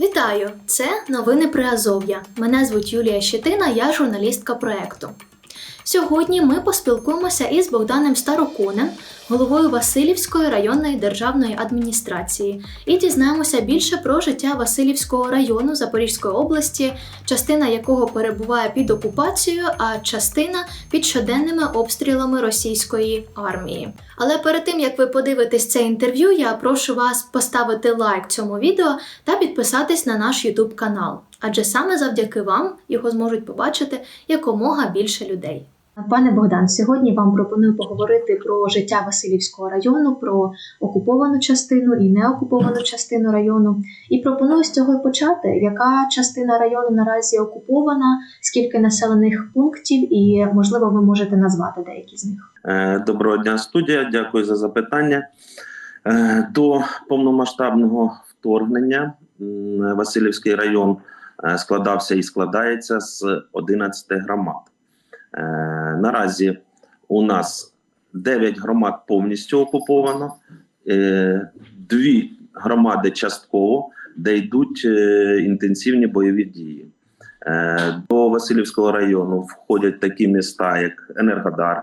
Вітаю! Це новини Приазов'я. Мене звуть Юлія Щетина, я журналістка проекту. Сьогодні ми поспілкуємося із Богданом Староконем, головою Васильівської районної державної адміністрації, і дізнаємося більше про життя Васильівського району Запорізької області, частина якого перебуває під окупацією, а частина під щоденними обстрілами російської армії. Але перед тим як ви подивитесь це інтерв'ю, я прошу вас поставити лайк цьому відео та підписатись на наш YouTube канал, адже саме завдяки вам його зможуть побачити якомога більше людей. Пане Богдан, сьогодні вам пропоную поговорити про життя Васильівського району, про окуповану частину і неокуповану частину району. І пропоную з цього почати. Яка частина району наразі окупована, скільки населених пунктів, і можливо ви можете назвати деякі з них? Е, Доброго дня, студія. Дякую за запитання. Е, До повномасштабного вторгнення Васильівський район складався і складається з 11 громад. Е, Наразі у нас 9 громад повністю окуповано, е, дві громади частково, де йдуть е, інтенсивні бойові дії. Е, До Васильівського району входять такі міста, як Енергодар,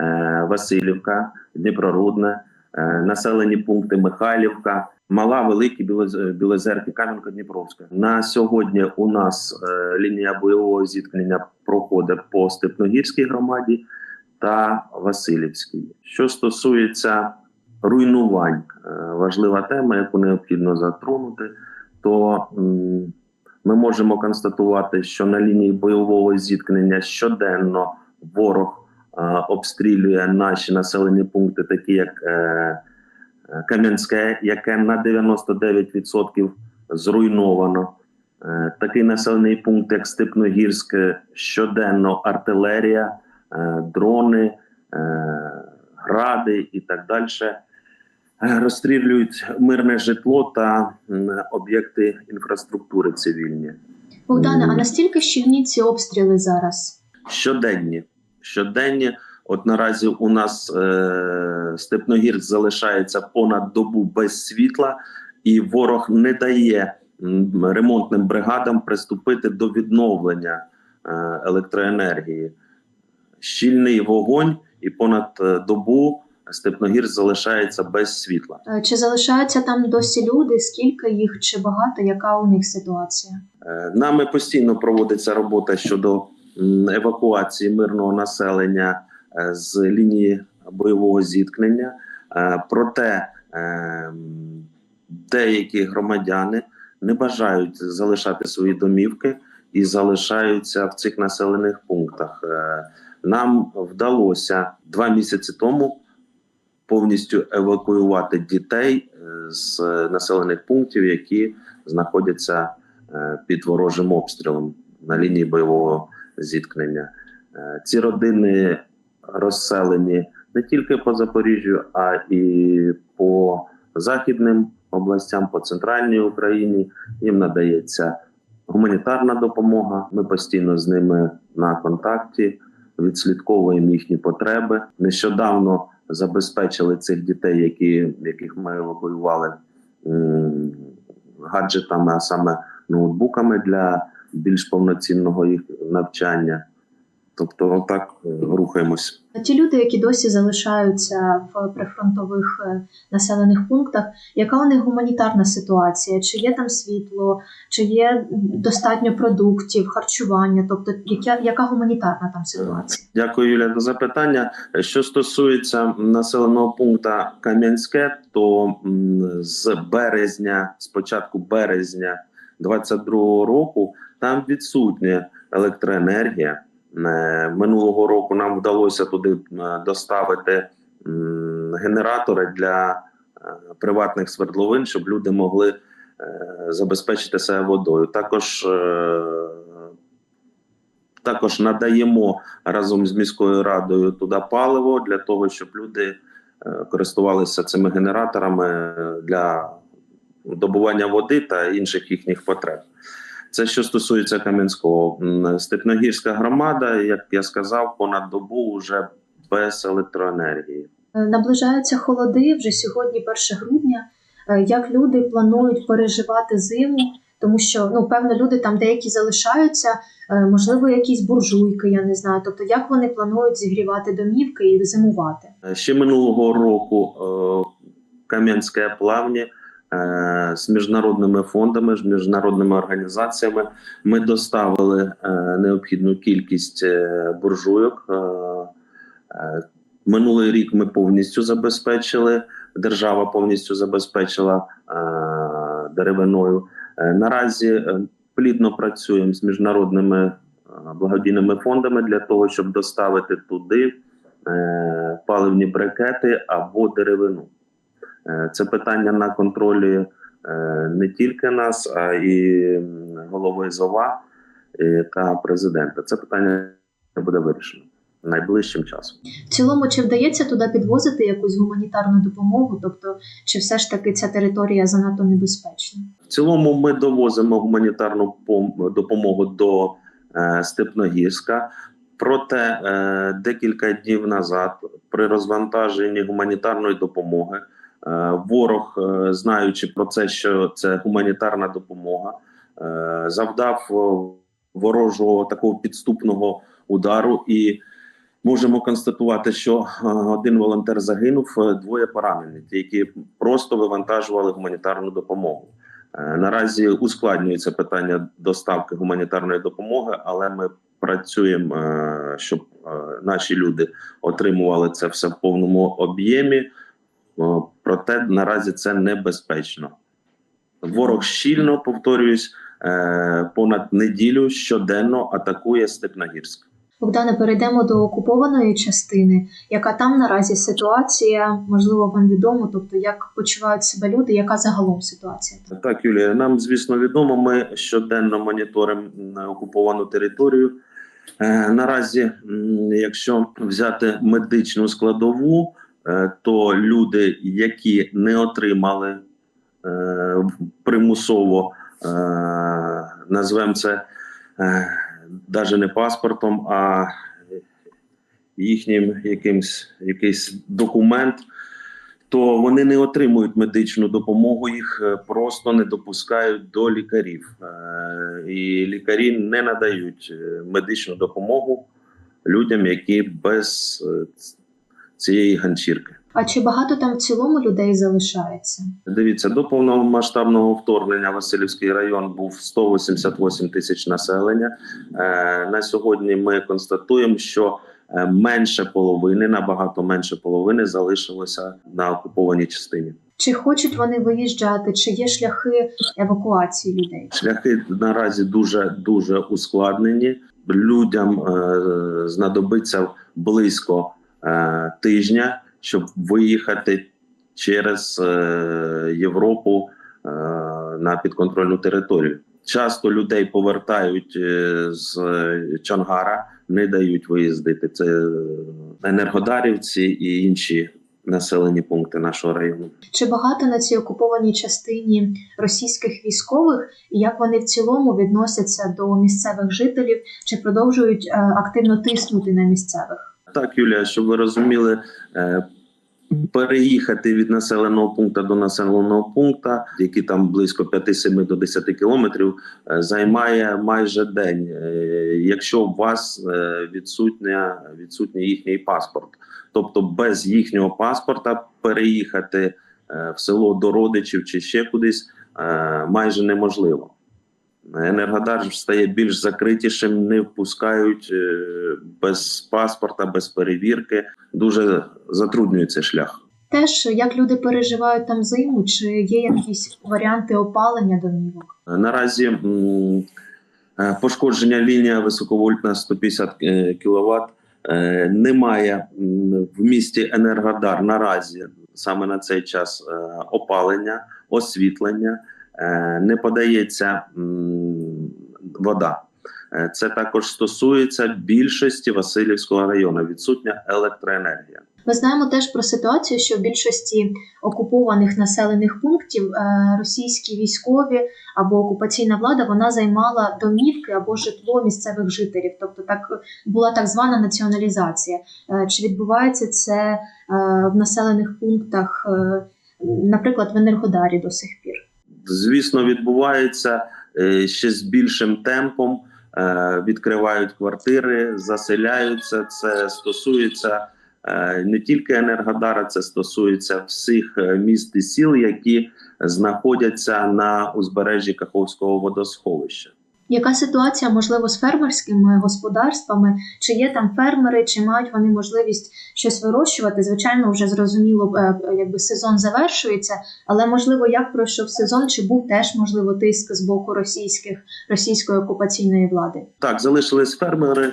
е, Васильівка, Дніпрорудне, е, населені пункти Михайлівка, Мала, Великі, Білоз- Білозерки, Кам'янка-Дніпровська. На сьогодні у нас е, лінія бойового зіткнення проходить по Степногірській громаді та Васильівській. Що стосується руйнувань, е, важлива тема, яку необхідно затронути, то ми можемо констатувати, що на лінії бойового зіткнення щоденно ворог е, обстрілює наші населені пункти, такі як е, е, Кам'янське, яке на 99% зруйновано. Е, Такий населений пункт, як Степногірське, щоденно артилерія, е, дрони, е, гради і так далі. Розстрілюють мирне житло та об'єкти інфраструктури цивільні. Богдане, а настільки щільні ці обстріли зараз? щоденні. Щоденні. От наразі у нас е, Степногірськ залишається понад добу без світла, і ворог не дає ремонтним бригадам приступити до відновлення е, електроенергії. Щільний вогонь, і понад е, добу Степногірськ залишається без світла. Е, Чи залишаються там досі люди? Скільки їх чи багато? Яка у них ситуація? Е, Нами постійно проводиться робота щодо евакуації мирного населення е, з лінії бойового зіткнення. Е, Проте е, деякі громадяни не бажають залишати свої домівки і залишаються в цих населених пунктах. Нам вдалося два місяці тому повністю евакуювати дітей з населених пунктів, які знаходяться під ворожим обстрілом на лінії бойового зіткнення. Е, Ці родини розселені не тільки по Запоріжжю, а і по західним областям, по центральній Україні. Їм надається гуманітарна допомога. Ми постійно з ними на контакті, відслідковуємо їхні потреби. Нещодавно забезпечили цих дітей, які, яких ми евакуювали гаджетами, а саме ноутбуками для більш повноцінного їх навчання. Тобто, отак е, рухаємось. Ті люди, які досі залишаються в прифронтових е, населених пунктах, яка у них гуманітарна ситуація? Чи є там світло, чи є достатньо продуктів, харчування? Тобто, яка, яка гуманітарна там ситуація? Дякую, Юля, за запитання. Що стосується населеного пункту Кам'янське, то з березня, з початку березня 22-го року, там відсутня електроенергія. Е, Минулого року нам вдалося туди е, доставити генератори для е, приватних свердловин, щоб люди могли забезпечити себе водою. Також також надаємо разом з міською радою туди паливо для того, щоб люди користувалися цими генераторами для добування води та інших їхніх потреб. Це що стосується Кам'янського. Степногірська громада, як я сказав, понад добу вже без електроенергії. Е, Наближаються холоди вже сьогодні, 1 грудня. е, як люди планують переживати зиму, тому що ну певно люди там деякі залишаються, е, можливо, якісь буржуйки, я не знаю. Тобто, як вони планують зігрівати домівки і зимувати? Ще минулого року Кам'янське плавні з міжнародними фондами, з міжнародними організаціями ми доставили е, необхідну кількість е, буржуйок. Е, е, Минулий рік ми повністю забезпечили, держава повністю забезпечила е, деревиною. Е, Наразі е, плідно працюємо з міжнародними е, благодійними фондами для того, щоб доставити туди е, паливні брикети або деревину. Е, Це питання на контролі е, не тільки нас, а і голови ЗОВА е, та президента. Це питання буде вирішено найближчим часом. В цілому, чи вдається туди підвозити якусь гуманітарну допомогу? Тобто, чи все ж таки ця територія занадто небезпечна? В цілому ми довозимо гуманітарну допомогу до Степногірська. Проте декілька днів назад, при розвантаженні гуманітарної допомоги, ворог, е, знаючи про це, що це гуманітарна допомога, е, завдав е, ворожого такого підступного удару і. Можемо констатувати, що е, один волонтер загинув, е, двоє поранені, ті, які просто вивантажували гуманітарну допомогу. Е, Наразі ускладнюється питання доставки гуманітарної допомоги, але ми працюємо, е, щоб е, наші люди отримували це все в повному об'ємі. Е, Проте наразі це небезпечно. Ворог щільно повторююсь е, понад неділю щоденно атакує Степногірськ. Богдане, перейдемо до окупованої частини. Яка там наразі ситуація? Можливо, вам відомо, тобто як почувають себе люди, яка загалом ситуація? там? Так, Юлія, нам звісно відомо. Ми щоденно моніторимо окуповану територію. Е, наразі, якщо взяти медичну складову, е, то люди, які не отримали е, примусово, е, назвемо це навіть не паспортом, а їхнім якимсь якийсь документ, то вони не отримують медичну допомогу, їх е, просто не допускають до лікарів. Е, І лікарі не надають е, медичну допомогу людям, які без е, цієї ганчірки. А чи багато там в цілому людей залишається? Дивіться, до повномасштабного вторгнення Васильівський район був 188 тисяч населення. Е, на сьогодні ми констатуємо, що е, менше половини, набагато менше половини залишилося на окупованій частині. Чи хочуть вони виїжджати, чи є шляхи евакуації людей? Шляхи наразі дуже дуже ускладнені. Людям е, знадобиться близько е, тижня, щоб виїхати через е, Європу е, на підконтрольну територію. Часто людей повертають з Чонгара, не дають виїздити. Це енергодарівці і інші населені пункти нашого району. Чи багато на цій окупованій частині російських військових, і як вони в цілому відносяться до місцевих жителів, чи продовжують активно тиснути на місцевих? Так, Юлія, щоб ви розуміли, е, переїхати від населеного пункту до населеного пункту, який там близько 5-7 до 10 кілометрів, е, займає майже день, е, якщо у вас відсутня відсутній їхній паспорт. Тобто без їхнього паспорта переїхати в село до родичів чи ще кудись майже неможливо. Енергодар стає більш закритішим, не впускають е, без паспорта, без перевірки. Дуже затруднюється шлях. Теж як люди переживають там зиму, чи є якісь варіанти опалення домівок? Наразі е, пошкодження лінія високовольтна 150 кВт. Немає в місті Енергодар наразі саме на цей час е, опалення, освітлення, е, не подається вода. Е, Це також стосується більшості Васильівського району. Відсутня електроенергія. Ми знаємо теж про ситуацію, що в більшості окупованих населених пунктів е, російські військові або окупаційна влада вона займала домівки або житло місцевих жителів, тобто так була так звана націоналізація. Е, Чи відбувається це е, в населених пунктах? е, наприклад, в Енергодарі до сих пір? Звісно, відбувається е, ще з більшим темпом. Е, Відкривають квартири, заселяються. Це стосується е, не тільки Енергодара, це стосується всіх міст і сіл, які знаходяться на узбережжі Каховського водосховища. Яка ситуація можливо з фермерськими господарствами? Чи є там фермери, чи мають вони можливість щось вирощувати? Звичайно, вже зрозуміло, е, е, якби сезон завершується, але можливо, як пройшов сезон, чи був теж можливо тиск з боку російських російської окупаційної влади? Так, залишились фермери.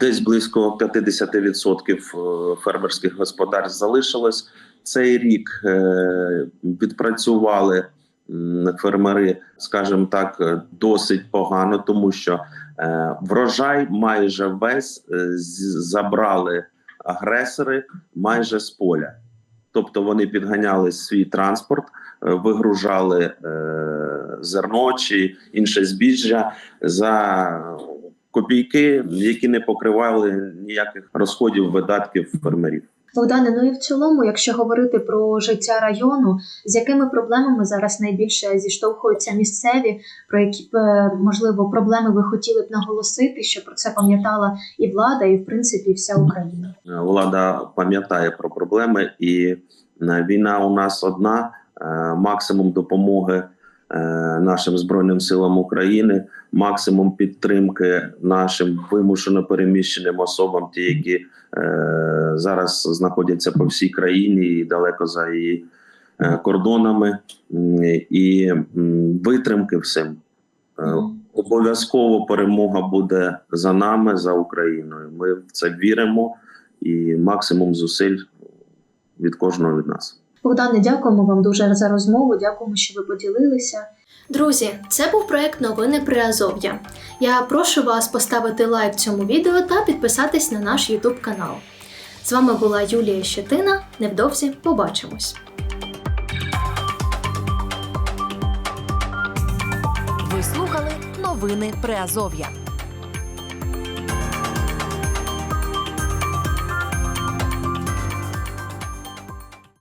Десь близько 50% е, фермерських господарств залишилось. Цей рік відпрацювали фермери, скажімо так, досить погано, тому що е, врожай майже весь е, забрали агресори майже з поля. Тобто вони підганяли свій транспорт, е, вигружали е, зерно чи інше збіжжя за копійки, які не покривали ніяких розходів видатків фермерів. Богдане, ну і в цілому, якщо говорити про життя району, з якими проблемами зараз найбільше зіштовхуються місцеві, про які б, е, можливо проблеми ви хотіли б наголосити, що про це пам'ятала і влада, і в принципі вся Україна. Е, Влада пам'ятає про проблеми, і е, війна у нас одна. Максимум допомоги нашим збройним силам України, максимум підтримки нашим вимушено переміщеним особам, ті, які е, зараз знаходяться по всій країні і далеко за її е, кордонами, і витримки всім. Е, Обов'язково перемога буде за нами, за Україною. Ми в це віримо, і максимум зусиль від кожного від нас. Богдане, дякуємо вам дуже за розмову. Дякуємо, що ви поділилися. Друзі, це був проект Новини Приазов'я. Я прошу вас поставити лайк цьому відео та підписатись на наш YouTube канал. З вами була Юлія Щетина. Невдовзі побачимось. Ви слухали новини Приазов'я.